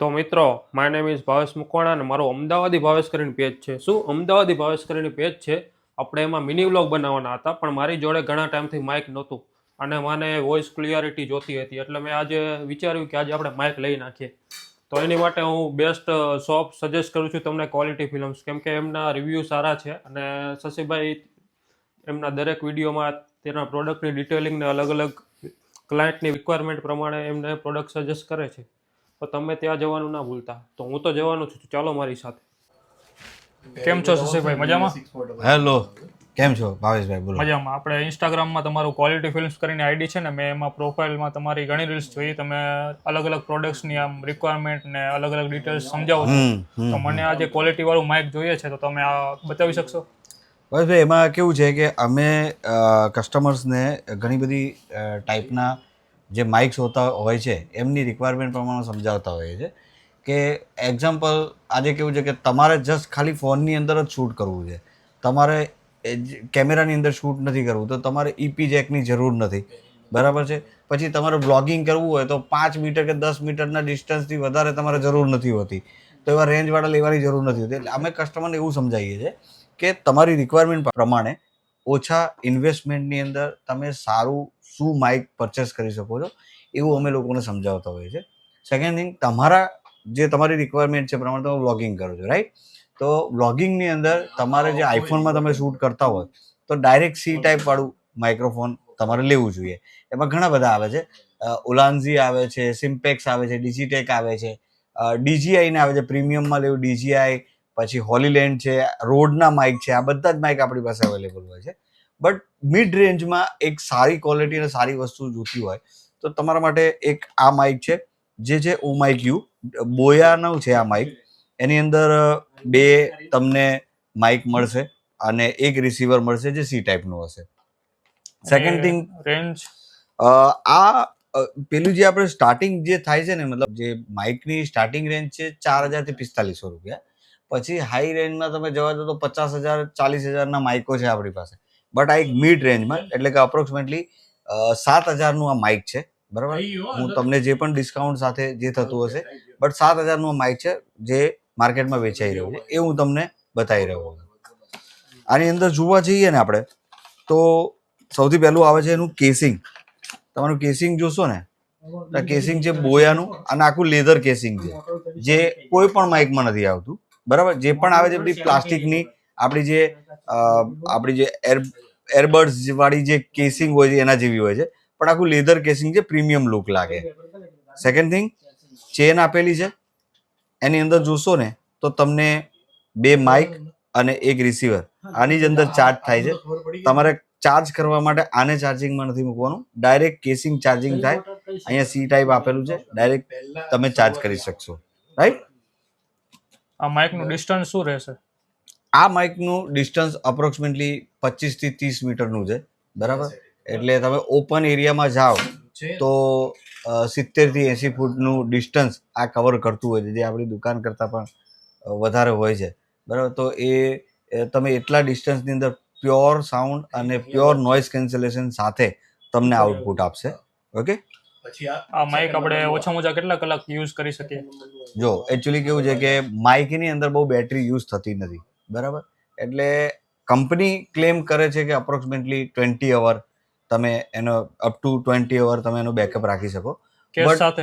તો મિત્રો my name is Bhavesh Mukwana અને મારું અમદાવાદી ભાવેશ કરીને પેજ છે. શું અમદાવાદી ભાવેશ કરીને પેજ છે? આપણે એમાં મિની વ્લોગ બનાવવાના હતા, પણ મારી જોડે ઘણા ટાઈમથી માઇક નહોતું અને મને વોઇસ ક્લિયરિટી જોતી હતી. એટલે મેં આજે વિચાર્યું કે આજે આપણે માઇક લઈ નાખીએ. તો એની માટે હું બેસ્ટ શોપ સજેસ્ટ કરું છું તમને ક્વોલિટી ફિલ્મ્સ કેમ કે એમના રિવ્યૂ સારા છે અને શશીભાઈ એમના દરેક વિડીયોમાં તેના પ્રોડક્ટની ડિટેલિંગને અલગ અલગ ક્લાયન્ટની રિક્વાયરમેન્ટ પ્રમાણે એમને પ્રોડક્ટ સજેસ્ટ કરે છે. તો તમે ત્યાં જવાનું ના ભૂલતા. તો હું તો જવાનું છું ચાલો મારી સાથે. કેમ છો શશીભાઈ મજામાં? હેલો કેમ છો ભાવેશભાઈ? બોલો. મજામાં. આપણે ઇન્સ્ટાગ્રામમાં તમારું ક્વોલિટી ફિલ્મ્સ કરીને આઈડી છે ને મેં એમાં પ્રોફાઇલમાં તમારી ઘણી રીલ્સ જોઈ. તમે અલગ અલગ પ્રોડક્ટ્સની આમ રિક્વાયરમેન્ટ ને અલગ અલગ ડિટેલ્સ સમજાવો છો. તો મને આજે ક્વોલિટી વાળું માઇક જોઈએ છે તો તમે આ બતાવી શકશો? ભાવેશભાઈ એમાં કેવું છે કે અમે કસ્ટમર્સને ઘણી બધી ટાઈપના જે માઇક્સ હોતા હોય છે, એમની રિક્વાયરમેન્ટ પ્રમાણે સમજાવતા હોઈએ છે કે એક્ઝામ્પલ આજે કેવું છે કે તમારે જસ્ટ ખાલી ફોનની અંદર જ શૂટ કરવું છે. તમારે કેમેરાની અંદર શૂટ નથી કરવું, તો તમારે ઈપી જેકની જરૂર નથી. બરાબર છે? પછી તમારે બ્લોગિંગ કરવું હોય તો પાંચ મીટર કે દસ મીટરના ડિસ્ટન્સથી વધારે તમારે જરૂર નથી હોતી. તો એવા રેન્જવાળા લેવાની જરૂર નથી હોતી. એટલે અમે કસ્ટમરને એવું સમજાવીએ છીએ કે તમારી રિક્વાયરમેન્ટ પ્રમાણે ઓછા ઇન્વેસ્ટમેન્ટની અંદર તમે સારું શું માઇક પરચેસ કરી શકો છો એવું અમે લોકોને સમજાવતા હોઈએ છીએ. સેકન્ડ થિંગ તમારા જે તમારી રિક્વાયરમેન્ટ છે પ્રમાણે તમે વ્લોગિંગ કરો છો રાઈટ તો વ્લોગિંગની અંદર તમારે જે આઈફોનમાં તમે શૂટ કરતા હોય તો ડાયરેક્ટ સી ટાઈપવાળું માઇક્રોફોન તમારે લેવું જોઈએ. એમાં ઘણા બધા આવે છે. ઉલાન્ઝી આવે છે સિમ્પેક્સ આવે છે ડિજીટેક આવે છે. ડીજીઆઈને આવે છે પ્રીમિયમમાં લેવું ડીજીઆઈ પછી હોલીલેન્ડ છે રોડના માઇક છે આ બધા જ માઇક આપણી પાસે અવેલેબલ હોય છે. બટ મિડ રેન્જમાં એક સારી ક્વોલિટી અને સારી વસ્તુ જોતી હોય તો તમારા માટે એક આ માઇક છે. જે છે ઓ માઇક યુ. બોયાનું છે આ માઇક એની અંદર બે તમને માઇક મળશે અને એક રિસીવર મળશે જે સી ટાઈપનું હશે. સેકન્ડ થિંગ રેન્જ આ પેલું જે આપણે સ્ટાર્ટિંગ જે થાય છે ને મતલબ જે માઇકની સ્ટાર્ટિંગ રેન્જ છે ચાર હજારથી પિસ્તાલીસો રૂપિયા. પછી હાઈ રેન્જમાં તમે જવા દો તો પચાસ હજાર ચાલીસ હજારના માઇકો છે આપણી પાસે. બટ આ એક મિડ રેન્જમાં એટલે કે અપ્રોક્સિમેટલી સાત હજારનું આ માઇક છે. બરાબર? હું તમને જે પણ ડિસ્કાઉન્ટ સાથે જે થતું હશે બટ સાત હજારનું આ માઇક છે જે માર્કેટમાં વેચાઈ રહ્યું છે. એ હું તમને બતાવી રહ્યો છું આની અંદર જોવા જઈએ ને આપણે તો સૌથી પહેલું આવે છે એનું કેસિંગ તમારું કેસિંગ જોશો ને તો કેસિંગ છે બોયાનું અને આખું લેધર કેસિંગ છે જે કોઈ પણ માઇકમાં નથી આવતું. બરાબર? જે પણ આવે છે બધી પ્લાસ્ટિકની આપણી જે આપણી જે એર એરબડ્સ વાળી જે કેસિંગ હોય છે, એના જેવી હોય છે. પણ આખું લેધર કેસિંગ છે પ્રીમિયમ લુક લાગે. સેકન્ડ થિંગ ચેન આપેલી છે. એની અંદર જોશો ને, તો તમને બે માઇક અને એક રિસીવર આની જ અંદર ચાર્જ થાય છે. તમારે ચાર્જ કરવા માટે આને ચાર્જિંગમાં નથી મૂકવાનું. ડાયરેક્ટ કેસિંગ ચાર્જિંગ થાય. અહીંયા સી ટાઈપ આપેલું છે. ડાયરેક્ટ તમે ચાર્જ કરી શકશો. રાઈટ આ માઇકનું ડિસ્ટન્સ શું રહેશે? આ માઇકનું ડિસ્ટન્સ અપ્રોક્સિમેટલી પચીસથી ત્રીસ મીટરનું છે. બરાબર? એટલે તમે ઓપન એરિયામાં જાઓ તો સિત્તેરથી એંસી ફૂટનું ડિસ્ટન્સ આ કવર કરતું હોય છે. જે આપણી દુકાન કરતાં પણ વધારે હોય છે. બરાબર? તો એ તમે એટલા ડિસ્ટન્સની અંદર પ્યોર સાઉન્ડ અને પ્યોર નોઇઝ કેન્સલેશન સાથે તમને આઉટપુટ આપશે. ઓકે? આ માઇક આપણે ઓછામાં ઓછા કેટલા કલાક યુઝ કરી શકીએ? જો એકચ્યુઅલી કેવું છે કે માઇકની અંદર બહુ બેટરી યુઝ થતી નથી. બરાબર? એટલે કંપની ક્લેમ કરે છે કે અપ્રોક્સિમેટલી ટ્વેન્ટી અવર તમે એનો અપ ટુ ટ્વેન્ટી અવર તમે એનો બેકઅપ રાખી શકો. કેસ સાથે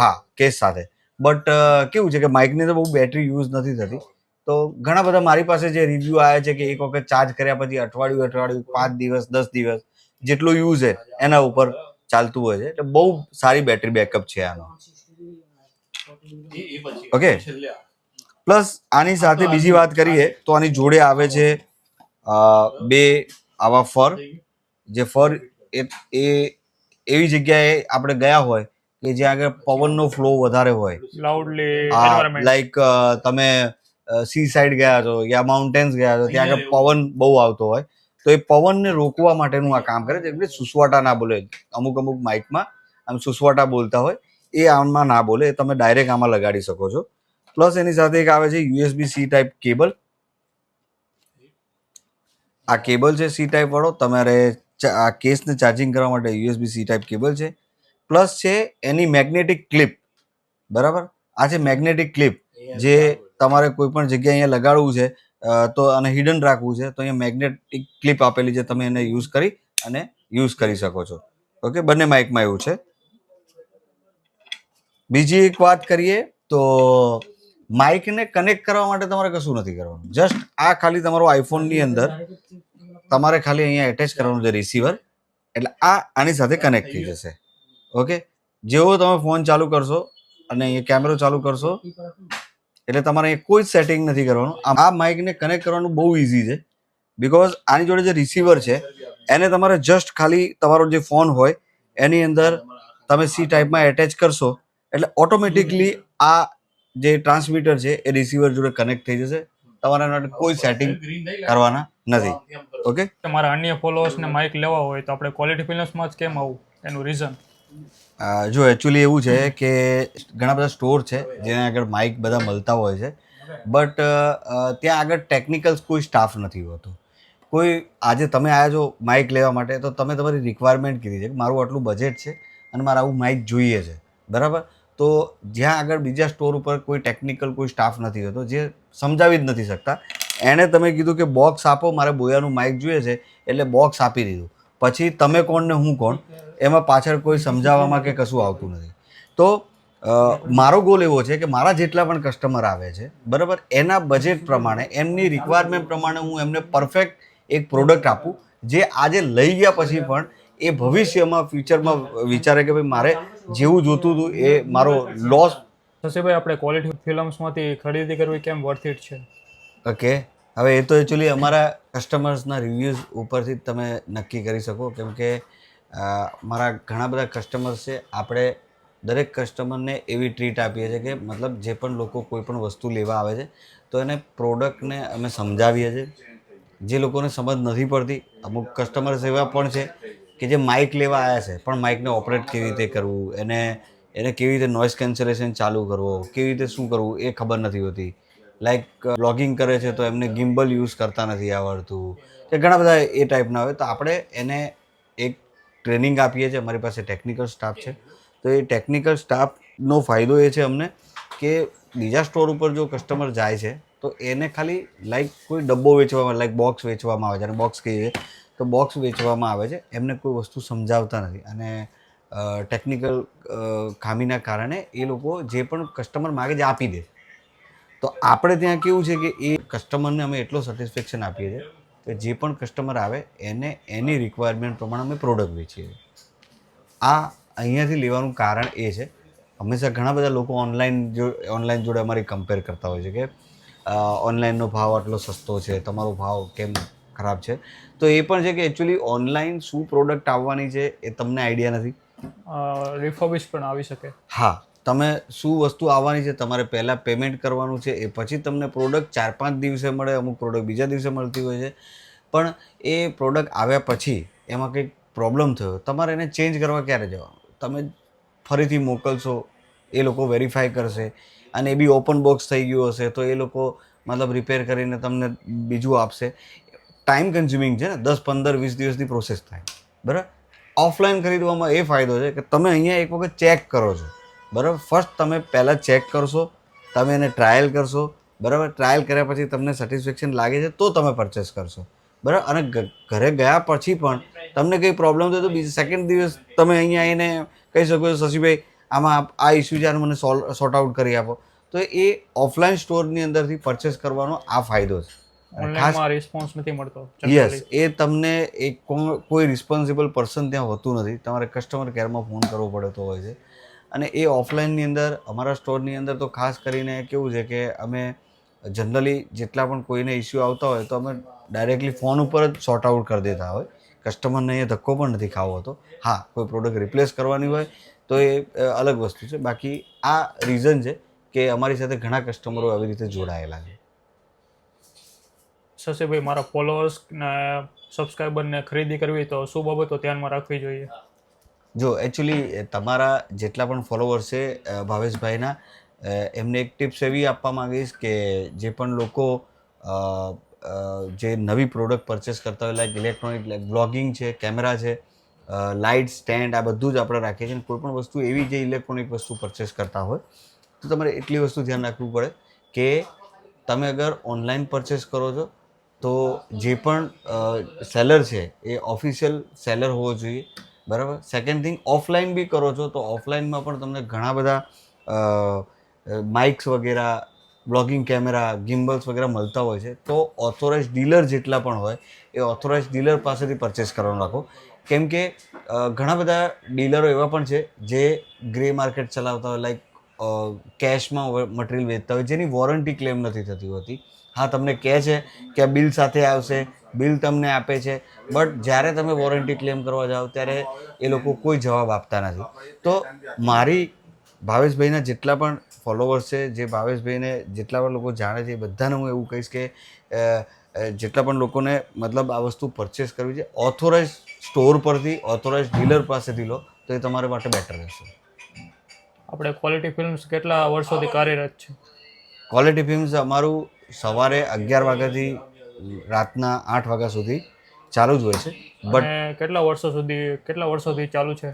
હા કેસ સાથે. બટ કેવું છે કે માઇકની તો બહુ બેટરી યુઝ નથી થતી. તો ઘણા બધા મારી પાસે જે રિવ્યૂ આવ્યા છે કે એક વખત ચાર્જ કર્યા પછી અઠવાડિયું અઠવાડિયું પાંચ દિવસ દસ દિવસ જેટલો યુઝ છે એના ઉપર ચાલતું હોય છે. એટલે બહુ સારી બેટરી બેકઅપ છે આનો. ઓકે પ્લસ આની સાથે બીજી વાત કરીએ તો આની જોડે આવે છે બે આવા ફર. જે ફર એ એવી જગ્યાએ આપણે ગયા હોય કે જ્યાં આગળ પવનનો ફ્લો વધારે હોય. લાઈક તમે સી સાઈડ ગયા છો યા માઉન્ટેન્સ ગયા છો ત્યાં આગળ પવન બહુ આવતો હોય. તો એ પવનને રોકવા માટેનું આ કામ કરે છે. એટલે સુસવાટા ના બોલે. અમુક અમુક માઇકમાં આમ સુસવાટા બોલતા હોય. એ આમાં ના બોલે. એ તમે ડાયરેક્ટ આમાં લગાડી શકો છો. પ્લસ એની સાથે એક આવે છે યુએસબી સી ટાઈપ કેબલ. આ કેબલ છે સી ટાઈપ વાળો. તમારે આ કેસને ચાર્જિંગ કરવા માટે યુએસબી સી ટાઈપ કેબલ છે. પ્લસ છે એની મેગ્નેટિક ક્લિપ. બરાબર? આ છે મેગ્નેટિક ક્લિપ. જે તમારે કોઈ પણ જગ્યાએ અહીંયા લગાડવું છે તો અને હિડન રાખવું છે તો અહીંયા મેગ્નેટિક ક્લિપ આપેલી છે તમે એને યુઝ કરી અને યુઝ કરી શકો છો. ઓકે? બંને માઇકમાં એવું છે. બીજી એક વાત કરીએ તો માઇકને કનેક્ટ કરવા માટે તમારે કશું નથી કરવાનું. જસ્ટ આ ખાલી તમારો આઈફોનની અંદર તમારે ખાલી અહીંયા એટેચ કરવાનું છે રિસીવર એટલે આ આની સાથે કનેક્ટ થઈ જશે. ઓકે જેવો તમે ફોન ચાલુ કરશો અને અહીંયા કેમેરો ચાલુ કરશો, એટલે તમારે અહીંયા કોઈ સેટિંગ નથી કરવાનું. આ માઇકને કનેક્ટ કરવાનું બહુ ઇઝી છે. બિકોઝ આની જોડે જે રિસીવર છે, એને તમારે જસ્ટ ખાલી તમારો જે ફોન હોય, એની અંદર તમે સી ટાઈપમાં એટેચ કરશો, એટલે ઓટોમેટિકલી આ જે ટ્રાન્સમીટર છે એ રિસીવર જોડે કનેક્ટ થઈ જશે. તમારા માટે કોઈ સેટિંગ કરવાના નથી. ઓકે તમારા અન્ય ફોલોઅર્સને માઇક લેવા હોય તો આપણે ક્વોલિટી ફિલ્મ્સમાં જ કેમ આવું? એનું રીઝન જો એકચ્યુઅલી એવું છે કે ઘણા બધા સ્ટોર છે જેના આગળ માઇક બધા મળતા હોય છે. બટ ત્યાં આગળ ટેકનિકલ કોઈ સ્ટાફ નથી હોતો. કોઈ આજે તમે આવ્યા છો માઇક લેવા માટે તો તમે તમારી રિક્વાયરમેન્ટ કીધી છે કે મારું આટલું બજેટ છે અને મારે આવું માઇક જોઈએ છે. બરાબર? તો જ્યાં આગળ બીજા સ્ટોર ઉપર કોઈ ટેકનિકલ કોઈ સ્ટાફ નથી હોતો, જે સમજાવી જ નથી શકતા. એણે તમે કીધું કે બોક્સ આપો, મારે બોયાનું માઇક જોઈએ છે, એટલે બોક્સ આપી દીધું. પછી તમે કોણ ને હું કોણ, એમાં પાછળ કોઈ સમજાવવામાં કે કશું આવતું નથી. તો મારો ગોલ એવો છે કે મારા જેટલા પણ કસ્ટમર આવે છે, બરાબર, એના બજેટ પ્રમાણે, એમની રિક્વાયરમેન્ટ પ્રમાણે હું એમને પરફેક્ટ એક પ્રોડક્ટ આપું, જે આજે લઈ ગયા પછી પણ એ ભવિષ્યમાં ફ્યુચરમાં વિચારે કે ભાઈ મારે જેવું જોતું હતું એ મારો લોસ ભાઈ આપણે ક્વોલિટી ફિલ્મ્સમાંથી ખરીદી કરવી કેમ વર્થ ઇટ છે? ઓકે હવે એ તો એકચ્યુઅલી અમારા કસ્ટમર્સના રિવ્યૂઝ ઉપરથી જ તમે નક્કી કરી શકો. કેમ કે મારા ઘણા બધા કસ્ટમર્સ છે. આપણે દરેક કસ્ટમરને એવી ટ્રીટ આપીએ છીએ કે મતલબ જે પણ લોકો કોઈ પણ વસ્તુ લેવા આવે છે તો એને પ્રોડક્ટને અમે સમજાવીએ છીએ. જે લોકોને સમજ નથી પડતી અમુક કસ્ટમર્સ એવા પણ છે કે જે માઇક લેવા આવ્યા છે, પણ માઇકને ઓપરેટ કેવી રીતે કરવું? એને એને કેવી રીતે નોઇઝ કેન્સલેશન ચાલુ કરવો? કેવી રીતે શું કરવું? એ ખબર નથી હોતી. લાઈક બ્લોગિંગ કરે છે તો એમને ગિમ્બલ યુઝ કરતા નથી આવડતું. કે ઘણા બધા એ ટાઈપના હોય. તો આપણે એને એક ટ્રેનિંગ આપીએ છીએ. અમારી પાસે ટેકનિકલ સ્ટાફ છે. તો એ ટેકનિકલ સ્ટાફનો ફાયદો એ છે અમને કે બીજા સ્ટોર ઉપર જો કસ્ટમર જાય છે તો એને ખાલી લાઈક કોઈ ડબ્બો વેચવામાં લાઈક બોક્સ વેચવામાં આવે છે અને બોક્સ કહીએ તો બોક્સ વેચવામાં આવે છે. એમને કોઈ વસ્તુ સમજાવતા નથી અને ટેકનિકલ ખામીના કારણે એ લોકો જે પણ કસ્ટમર માગે છે આપી દે. તો આપણે ત્યાં કેવું છે કે એ કસ્ટમરને અમે એટલો સેટિસ્ફેક્શન આપીએ છીએ કે જે પણ કસ્ટમર આવે એને એની રિક્વાયરમેન્ટ પ્રમાણે અમે પ્રોડક્ટ વેચીએ આ અહીંયાથી લેવાનું કારણ એ છે. હંમેશા ઘણા બધા લોકો ઓનલાઈન જો ઓનલાઈન જોડે અમારી કમ્પેર કરતા હોય છે કે ઓનલાઈનનો ભાવ આટલો સસ્તો છે તમારો ભાવ કેમ ખરાબ છે? તો એ પણ છે કે એકચ્યુઅલી ઓનલાઈન શું પ્રોડક્ટ આવવાની છે એ તમને આઈડિયા નથી? રિફર્બિશ પણ આવી શકે. હા તમે શું વસ્તુ આવવાની છે તમારે પહેલાં પેમેન્ટ કરવાનું છે એ પછી તમને પ્રોડક્ટ ચાર પાંચ દિવસે મળે અમુક પ્રોડક્ટ બીજા દિવસે મળતી હોય છે. પણ એ પ્રોડક્ટ આવ્યા પછી એમાં કંઈક પ્રોબ્લેમ થયો તમારે એને ચેન્જ કરવા ક્યારે જવાનું? તમે ફરીથી મોકલશો એ લોકો વેરીફાઈ કરશે અને એ બી ઓપન બોક્સ થઈ ગયું હશે, તો એ લોકો મતલબ રિપેર કરીને તમને બીજું આપશે. ટાઈમ કન્ઝ્યુમિંગ છે ને, દસ, પંદર, વીસ દિવસની પ્રોસેસ થાય. બરાબર? ઓફલાઈન ખરીદવામાં એ ફાયદો છે કે તમે અહીંયા એક વખત ચેક કરો છો. બરાબર? ફર્સ્ટ તમે પહેલાં ચેક કરશો, તમે એને ટ્રાયલ કરશો. બરાબર? ટ્રાયલ કર્યા પછી તમને સેટિસ્ફેક્શન લાગે છે તો તમે પરચેસ કરશો. બરાબર? અને ઘરે ગયા પછી પણ તમને કંઈ પ્રોબ્લેમ થયો તો બીજા સેકન્ડ દિવસ તમે અહીંયા આવીને કહી શકો છો, શશીભાઈ આમાં આ ઇસ્યુ છે આને મને સોલ્વ સોર્ટ આઉટ કરી આપો. તો એ ઓફલાઈન સ્ટોરની અંદરથી પરચેસ કરવાનો આ ફાયદો છે. ખાસ રિસ્પોન્સ નથી મળતો યસ એ તમને એક કોઈ રિસ્પોન્સિબલ પર્સન ત્યાં હોતું નથી. તમારે કસ્ટમર કેરમાં ફોન કરવો પડતો હોય છે. અને એ ઓફલાઈનની અંદર અમારા સ્ટોરની અંદર તો ખાસ કરીને કેવું છે કે અમે જનરલી જેટલા પણ કોઈને ઇસ્યુ આવતા હોય તો અમે ડાયરેક્ટલી ફોન ઉપર જ સોર્ટ આઉટ કરી દેતા હોય. કસ્ટમરને અહીંયા ધક્કો પણ નથી ખાવો હતો. હા કોઈ પ્રોડક્ટ રિપ્લેસ કરવાની હોય તો એ અલગ વસ્તુ છે. બાકી આ રીઝન છે કે અમારી સાથે ઘણા કસ્ટમરો આવી રીતે જોડાયેલા છે. શશીભાઈ મારા ફોલોઅર્સ ને સબસ્ક્રાઈબરને ખરીદી કરવી તો શું બાબતો ધ્યાનમાં રાખવી જોઈએ? જો એકચ્યુઅલી તમારા જેટલા પણ ફોલોવર્સ છે ભાવેશભાઈના એમને એક ટિપ્સ એવી આપવા માંગીશ કે જે પણ લોકો જે નવી પ્રોડક્ટ પરચેસ કરતા હોય લાઈક ઇલેક્ટ્રોનિક લાઈક બ્લોગિંગ છે કેમેરા છે લાઇટ સ્ટેન્ડ આ બધું જ આપણે રાખીએ છીએ કોઈ પણ વસ્તુ એવી જે ઇલેક્ટ્રોનિક વસ્તુ પરચેસ કરતા હોય, તો તમારે એટલી વસ્તુ ધ્યાન રાખવું પડે કે તમે અગર ઓનલાઈન પરચેસ કરો છો, તો જે પણ સેલર છે, એ ઓફિશિયલ સેલર હોવો જોઈએ, બરાબર? સેકન્ડ થિંગ ઓફલાઈન બી કરો છો, તો ઓફલાઈનમાં પણ તમને ઘણા બધા માઇક્સ વગેરે બ્લોગિંગ કેમેરા ગિમ્બલ્સ વગેરે મળતા હોય છે, તો ઓથોરાઇઝ ડીલર જેટલા પણ હોય, એ ઓથોરાઇઝ ડીલર પાસેથી પરચેસ કરવાનું રાખો. કેમ કે ઘણા બધા ડીલરો એવા પણ છે જે ગ્રે માર્કેટ ચલાવતા હોય લાઈક કેશમાં મટીરિયલ વેચતા હોય, જેની વોરંટી ક્લેમ નથી થતી હોતી. હા, તમને કહે છે કે બિલ સાથે આવશે, બિલ તમને આપે છે બટ જ્યારે તમે વોરંટી ક્લેમ કરવા જાઓ, ત્યારે એ લોકો કોઈ જવાબ આપતા નથી. તો મારી ભાવેશભાઈના જેટલા પણ ફોલોવર્સ છે જે ભાવેશભાઈને જેટલા પણ લોકો જાણે છે એ બધાને હું એવું કહીશ કે જેટલા પણ લોકોને મતલબ આ વસ્તુ પરચેસ કરવી છે ઓથોરાઇઝ સ્ટોર પરથી ઓથોરાઇઝ ડીલર પાસેથી લો તો એ તમારા માટે બેટર રહેશે. આપણે ક્વોલિટી ફિલ્મ્સ કેટલા વર્ષોથી કાર્યરત છે? ક્વોલિટી ફિલ્મ્સ અમારું સવારે અગિયાર વાગ્યાથી રાતના આઠ વાગ્યા સુધી ચાલુ જ હોય છે બટ કેટલા વર્ષો સુધી કેટલા વર્ષોથી ચાલુ છે?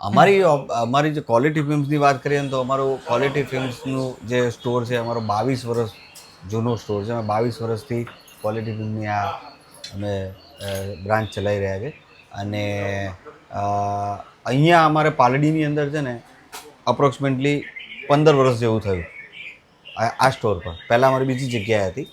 અમારી અમારી જે ક્વોલિટી ફિલ્મ્સની વાત કરીએ ને તો અમારું ક્વોલિટી ફિલ્મ્સનું જે સ્ટોર છે, અમારો બાવીસ વર્ષ જૂનો સ્ટોર છે. અમે બાવીસ વર્ષથી ક્વોલિટી ફિલ્મની આ અમે બ્રાન્ચ ચલાવી રહ્યા છે. અને અહીંયા અમારે પાલડીની અંદર છે ને અપ્રોક્સિમેટલી પંદર વર્ષ જેવું થયું આ સ્ટોર પર. પહેલાં અમારી બીજી જગ્યાએ હતી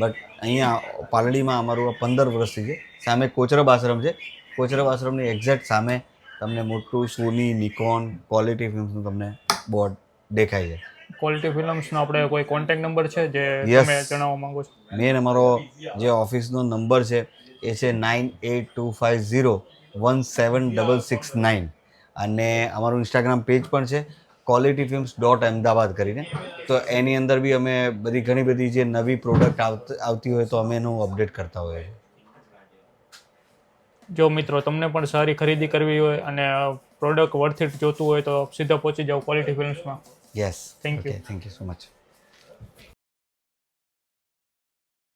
બટ અહીંયા પાલડીમાં અમારું પંદર વર્ષથી છે. સામે કોચરબ આશ્રમ છે. કોચરબ આશ્રમની એક્ઝેક્ટ સામે તમને મોટું સોની નિકોન ક્વોલિટી ફિલ્મ્સનું તમને બોર્ડ દેખાય છે. ક્વોલિટી ફિલ્મ્સનો આપણે કોઈ કોન્ટેક્ટ નંબર છે જે તમે જણાવવા માંગો છો? મેન અમારો જે ઓફિસનો નંબર છે એ છે nine eight two five zero one seven double six nine અને અમારું ઇન્સ્ટાગ્રામ પેજ પણ છે ક્વોલિટી ફિલ્મ્સ ડોટ અમદાવાદ કરીને. તો એની અંદર બી અમે બધી ઘણી બધી જે નવી પ્રોડક્ટ આવતી હોય તો અમે એનું અપડેટ કરતા હોઈએ છીએ. જો મિત્રો તમને પણ સારી ખરીદી કરવી હોય અને પ્રોડક્ટ વર્થ ઇટ જોતું હોય તો સીધા પહોંચી જાઓ quality ફિલ્મ્સમાં yes thank you thank you so much